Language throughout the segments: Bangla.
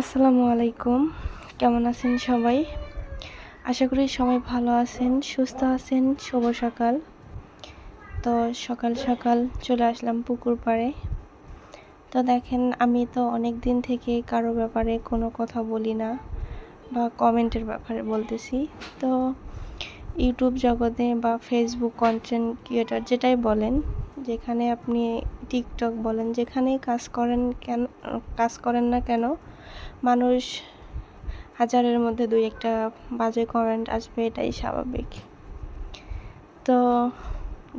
আসসালামু আলাইকুম। কেমন আছেন সবাই? আশা করি সবাই ভালো আছেন, সুস্থ আছেন। শুভ সকাল। তো সকাল সকাল চলে আসলাম পুকুর পাড়ে। তো দেখেন, আমি তো অনেক দিন থেকে কারও ব্যাপারে কোনো কথা বলি না বা কমেন্টের ব্যাপারে বলতেছি। তো ইউটিউব জগতে বা ফেসবুক কন্টেন্ট ক্রিয়েটার যেটাই বলেন, যেখানে আপনি টিকটক বলেন, যেখানেই কাজ করেন কেন, কাজ করেন না কেন মানুষ হাজারের মধ্যে দুই একটা বাজে কমেন্ট আসবে, এটাই স্বাভাবিক। তো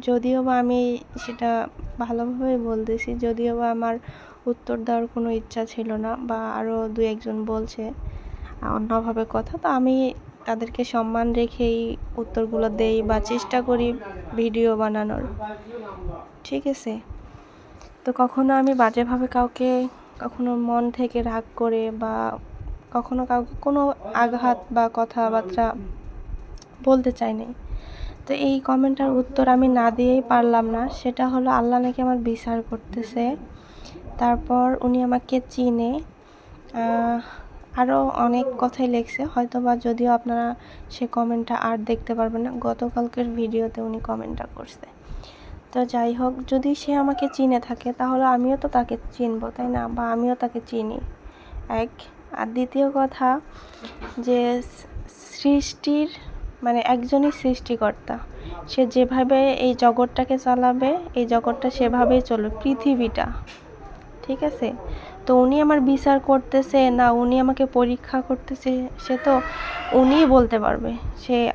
যদিও বা আমি সেটা ভালোভাবেই বলতেছি, যদিও বা আমার উত্তর দেওয়ার কোনো ইচ্ছা ছিল না বা আরও দু একজন বলছে অন্যভাবে কথা, তো আমি তাদেরকে সম্মান রেখেই উত্তরগুলো দেই বা চেষ্টা করি ভিডিও বানানোর। ঠিক আছে? তো কখনো আমি বাজেভাবে কাউকে কখনো মন থেকে রাগ করে বা কখনো কাউকে কোনো আঘাত বা কথাবার্তা বলতে চাইনি তো এই কমেন্টার উত্তর আমি না দিয়েই পারলাম না। সেটা হলো, আল্লাহ নাকি আমার বিচার করতেছে। তারপর উনি আমাকে চিনে। আরও অনেক কথাই লিখছে। হয়তো বা যদিও আপনারা সে কমেন্টটা আর দেখতে পারবেন না। গতকালকের ভিডিওতে উনি কমেন্টটা করছে। তো যাই হোক, যদি সে আমাকে চিনে থাকে, তাহলে আমিও তো তাকে চিনবো, তাই না? বা আমিও তাকে চিনি। এক, আর দ্বিতীয় কথা যে সৃষ্টির মানে একজনই সৃষ্টিকর্তা। সে যেভাবে এই জগৎটাকে চালাবে, এই জগৎটা সেভাবেই চলবে, পৃথিবীটা। ঠিক আছে? তো উনি আমার বিচার করতেছে, না উনি আমাকে পরীক্ষা করতেছে, সে তো উনিই বলতে পারবে। সে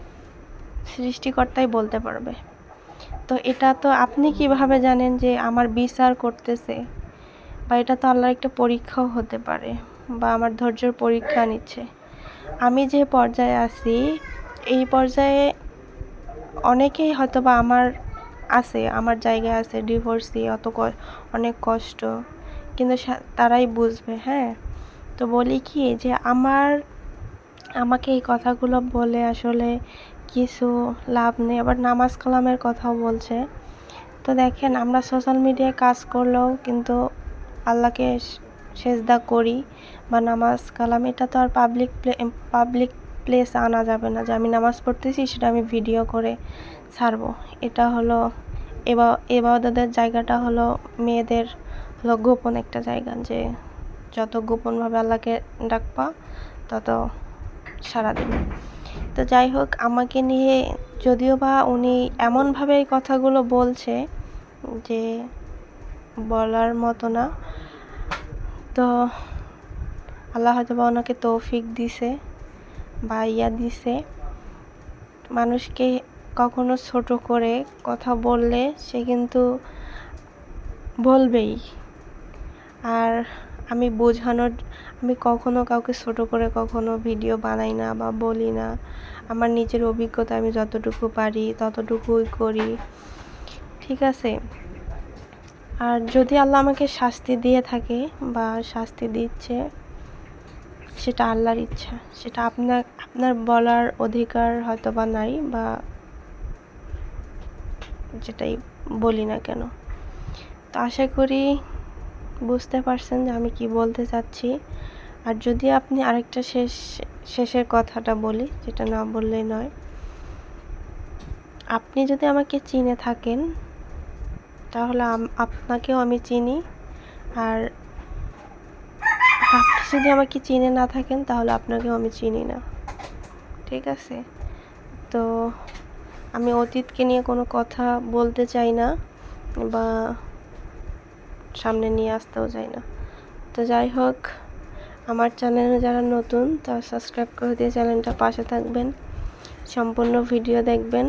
সৃষ্টিকর্তাই বলতে পারবে। তো এটা তো আপনি কীভাবে জানেন যে আমার বিচার করতেছে? বা এটা তো আল্লাহর একটা পরীক্ষাও হতে পারে, বা আমার ধৈর্যের পরীক্ষা নিচ্ছে। আমি যে পর্যায়ে আছি, এই পর্যায়ে অনেকেই হয়তো বা আমার আছে, আমার জায়গায় আছে ডিভোর্সি অত অনেক কষ্ট। কিন্তু তারাই বুঝবে হ্যাঁ? তো বলি কি যে আমার, আমাকে এই কথাগুলো বলে আসলে কিছু লাভ নেই, আবার নামাজ কালামের কথাও বলছে। তো দেখেন, আমরা সোশ্যাল মিডিয়ায় কাজ করলেও কিন্তু আল্লাহকে সেজদা করি বা নামাজ কালাম, এটা তো আর পাবলিক পাবলিক প্লেস আনা যাবে না। যে আমি নামাজ পড়তেছি, সেটা আমি ভিডিও করে ছাড়বো। এটা হলো এবা, এবাদতের জায়গাটা হলো মেয়েদের হলো গোপন একটা জায়গা, যে যত গোপনভাবে আল্লাহকে ডাকবা, তত সারাদিন তো যাই হোক, আমাকে নিয়ে যদিও বা উনি এমনভাবে এই কথাগুলো বলছে যে বলার মতো না, তো আল্লাহ হয়তো বা ওনাকে তৌফিক দিছে বা ইয়া দিছে। মানুষকে কখনো ছোট করে কথা বললে সে কিন্তু বলবেই। আর আমি বোঝানোর আমি কখনো কাউকে ছোট করে কখনো ভিডিও বানাই না বা বলি না। আমার নিজের অভিজ্ঞতা আমি যতটুকু পারি, ততটুকুই করি। ঠিক আছে? আর যদি আল্লাহ আমাকে শাস্তি দিয়ে থাকে বা শাস্তি দিচ্ছে, সেটা আল্লাহর ইচ্ছা। সেটা আপনার আপনার বলার অধিকার হয়তো বা নাই বা যেটাই বলি না কেন। তো আশা করি বুঝতে পারছেন যে আমি কি বলতে চাচ্ছি। আর যদি আপনি আরেকটা শেষ, শেষের কথাটা বলি, যেটা না বললেই নয়। আপনি যদি আমাকে চিনে থাকেন, তাহলে আপনাকেও আমি চিনি। আর আপনি যদি আমাকে চিনে না থাকেন, তাহলে আপনাকেও আমি চিনি না। ঠিক আছে? তো আমি অতীতকে নিয়ে কোনো কথা বলতে চাই না, বা সামনে নিয়ে আসতেও চাই না। তো যাই হোক, আমার চ্যানেলে যারা নতুন, তারা সাবস্ক্রাইব করে দিয়ে চ্যানেলটা পাশে থাকবেন। সম্পূর্ণ ভিডিও দেখবেন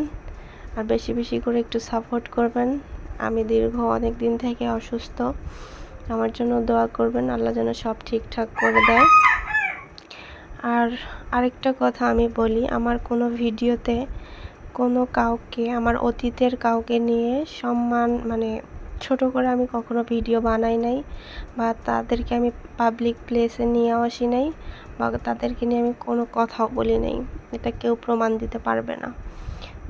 আর বেশি বেশি করে একটু সাপোর্ট করবেন। আমি দীর্ঘ অনেক দিন থেকে অসুস্থ। আমার জন্য দোয়া করবেন, আল্লাহ যেন সব ঠিকঠাক করে দেয়। আর আরেকটা কথা আমি বলি, আমার কোনো ভিডিওতে কোনো কাউকে, আমার অতীতের কাউকে নিয়ে সম্মান মানে ছোট করে আমি কখনো ভিডিও বানাই নাই বা তাদেরকে আমি পাবলিক প্লেসে নিয়ে আসি নাই বা তাদেরকে নিয়ে আমি কোনো কথাও বলি নাই। এটা কেউ প্রমাণ দিতে পারবে না।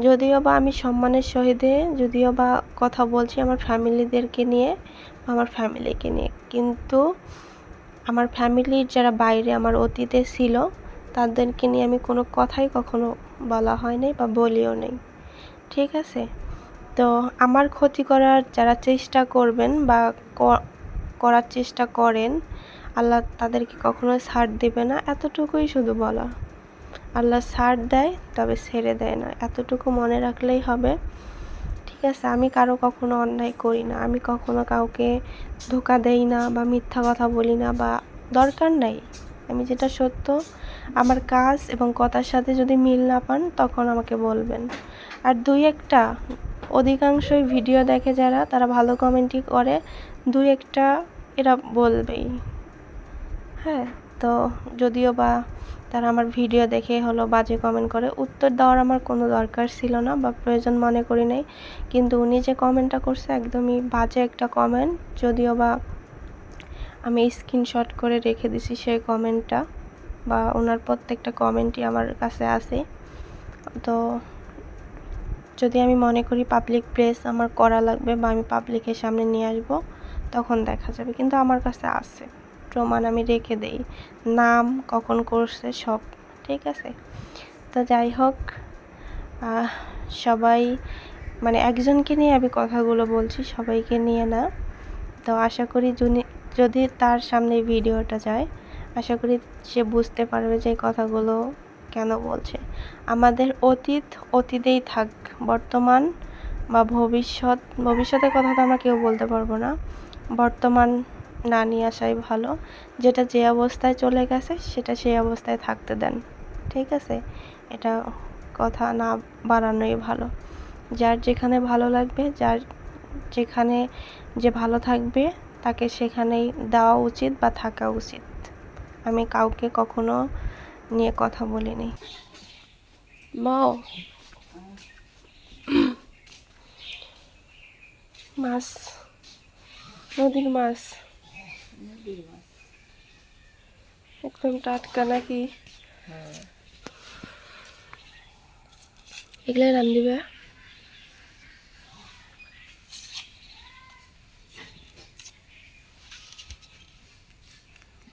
যদিও বা আমি সম্মানের সহিতে, যদিও বা কথা বলছি আমার ফ্যামিলিদেরকে নিয়ে, আমার ফ্যামিলিকে নিয়ে। কিন্তু আমার ফ্যামিলির যারা বাইরে আমার অতীতে ছিল, তাদেরকে নিয়ে আমি কোনো কথাই কখনো বলা হয় নাই বা বলিও নেই। ঠিক আছে? তো আমার ক্ষতি করার যারা চেষ্টা করবেন বা করার চেষ্টা করেন, আল্লাহ তাদেরকে কখনো ছাড় দেবে না। এতটুকুই শুধু বলা। আল্লাহ ছাড় দেয়, তবে ছেড়ে দেয় না। এতটুকু মনে রাখলেই হবে। ঠিক আছে, আমি কারও কখনো অন্যায় করি না। আমি কখনো কাউকে ধোকা দেই না বা মিথ্যা কথা বলি না বা দরকার নাই। আমি যেটা সত্য, আমার কাজ এবং কথার সাথে যদি মিল না পান, তখন আমাকে বলবেন। আর দুই একটা অধিকাংশই ভিডিও দেখে যারা, তারা ভালো কমেন্টই করে। দুই একটা এরা বলবেই। হ্যাঁ তো যদিও বা তারা আমার ভিডিও দেখে হলো বাজে কমেন্ট করে, উত্তর দেওয়ার আমার কোনো দরকার ছিল না বা প্রয়োজন মনে করি নাই। কিন্তু উনি যে কমেন্টটা করছে একদমই বাজে একটা কমেন্ট। যদিও বা আমি স্ক্রিনশট করে রেখে দিছি সেই কমেন্টটা বা ওনার প্রত্যেকটা কমেন্টই আমার কাছে আছে। তো যদি আমি মনে করি পাবলিক প্লেস আমার করা লাগবে বা আমি পাবলিকের সামনে নিয়ে আসব, তখন দেখা যাবে। কিন্তু আমার কাছে আছে। প্রমাণ আমি রেখে দেই। নাম, কখন করছে, সব। ঠিক আছে? তো যাই হোক সবাই মানে একজনকে নিয়ে আমি কথাগুলো বলছি, সবাইকে নিয়ে না। তো আশা করি যদি যদি তার সামনে ভিডিওটা যায়, আশা করি সে বুঝতে পারবে যে কথাগুলো কেন বলছে। আমাদের অতীত অতীতেই থাক, বর্তমান বা ভবিষ্যৎ। ভবিষ্যতের কথা তো আমরা কেউ বলতে পারব না। বর্তমান না নিয়ে আসাই ভালো। যেটা যে অবস্থায় চলে গেছে, সেটা সেই অবস্থায় থাকতে দেন। ঠিক আছে? এটা কথা না বাড়ানোই ভালো। যার যেখানে ভালো লাগবে, যার যেখানে যে ভালো থাকবে, তাকে সেখানেই দেওয়া উচিত বা থাকা উচিত। আমি কাউকে কখনো নিয়ে কথা বলিনি। মাও মাছ নদীর মাছ একদম টাটকা নাকি এগুলাই রান দিবে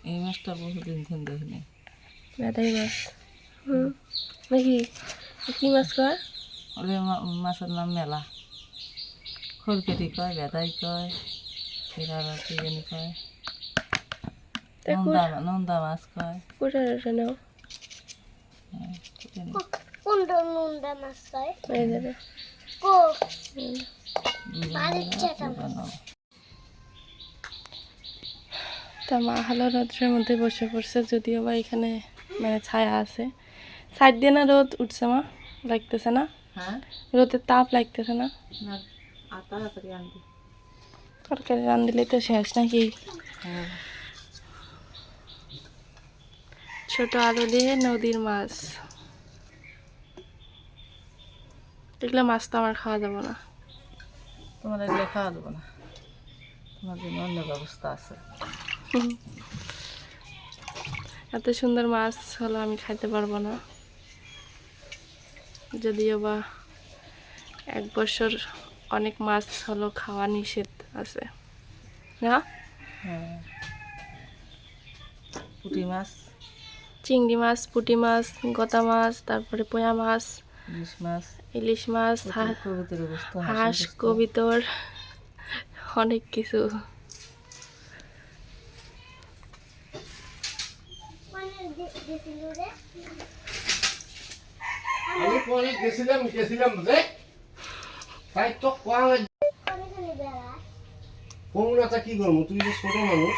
এই মাছটা বহুদিন ধরে দেখিনি বেদাই মাছ হুম নাকি কি মাছ কয় মা- মাছের নাম মেলা খলকেটি কয় বেদাই কয় ফের কি জানি কয় তা নন্দা নন্দা মাছ কয় নাও কোনটা নুনটা মাছ হয় এই যাবে কো। তা মা হালো রোদ্রের মধ্যে বসে পড়ছে যদিও বা এখানে মানে ছায়া আছে। সাইড দিয়ে না রোদ উঠছে মা লাগতেছে না। হ্যাঁ? রোদের তাপ লাগতেছে না। তরকারি রান দিলে তো শেষ নাকি? হ্যাঁ। ছোট আলু দিয়ে নদীর মাছ। এগুলো মাছ তো আমার খাওয়া যাবে না। তোমার এগুলো খাওয়া দেবো না। তোমার জন্য অন্য ব্যবস্থা আছে। এত সুন্দর মাছ হলো আমি খাইতে পারব না। যদিও বা এক বছর অনেক মাছ হলো খাওয়া নিষেধ আছে। না? হ্যাঁ। পুঁটি মাছ। চিংড়ি মাছ পুঁটি মাছ গতা মাছ তারপরে পোয়া মাছ ইলিশ মাছ। ইলিশ মাছ হাঁস কবিতর অনেক কিছু। মানে গেছিল রে আমি পরে গেছিলাম গেছিলাম রে তাই তো কোয়া কোমরাটা কি করব তুই যে ছোট মানুষ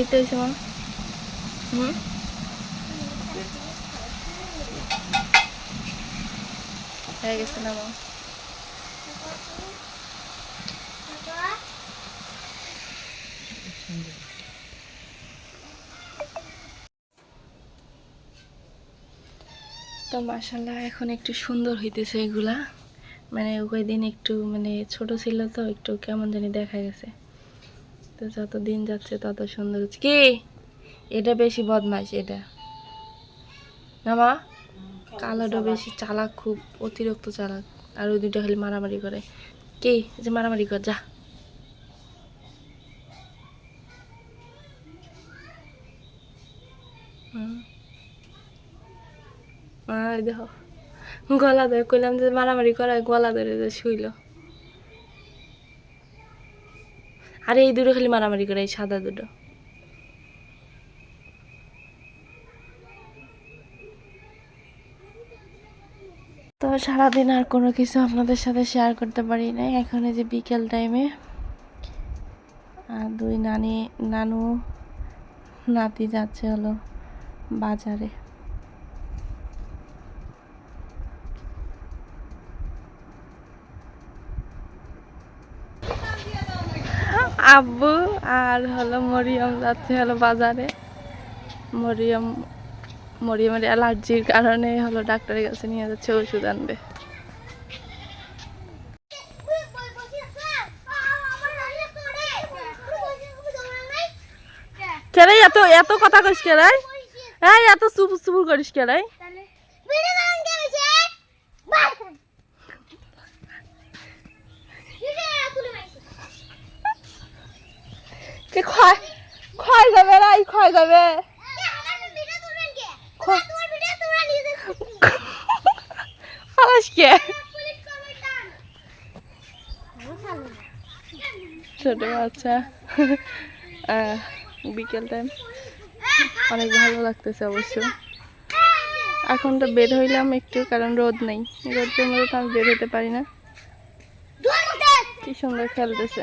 সেই তো হয়েছে মা হুম? হয়ে গেছে না মা? তো মাসাল্লাহ এখন একটু সুন্দর হইতেছে এগুলা। মানে ওই দিন একটু মানে ছোট ছিল তো, একটু কেমন জানি দেখা গেছে। তো যত দিন যাচ্ছে তত সুন্দর হচ্ছে। কি? এটা বেশি বদমাইশ এটা। না মা? কালোটা বেশি চালাক, খুব অতিরিক্ত চালাক। আর ওই দুটো খালি মারামারি করে। কি? যে মারামারি কর, যা। দেখো। গলা ধরে কইলাম যে মারামারি করা গলা ধরে যে শুইল। আর এই দুটো খালি মারামারি করে, এই সাদা দুটো। তো সারাদিন আর কোনো কিছু আপনাদের সাথে শেয়ার করতে পারি নাই। এখন এই যে বিকেল টাইমে আর দুই নানি, নানু, নাতি যাচ্ছে হলো বাজারে। আব্বু আর হলো মরিয়ম যাচ্ছে হলো বাজারে। মরিয়ম, মরিয়মের অ্যালার্জির কারণে হলো ডাক্তারের কাছে নিয়ে যাচ্ছে ওষুধ আনবে। কেরাই এত এত কথা কইস কেরাই এই, এত চুপ চুপ করিস কেরাই কে যাবে, রাই খয় যাবে। ফালাস কে? ছোট বাচ্চা। বিকেল টাইম অনেক ভালো লাগতেছে অবশ্য। এখন তো বের হইলাম একটু, কারণ রোদ নেই। রোদের মধ্যে তো আমি বের হতে পারি না। কি সুন্দর খেলতেছে।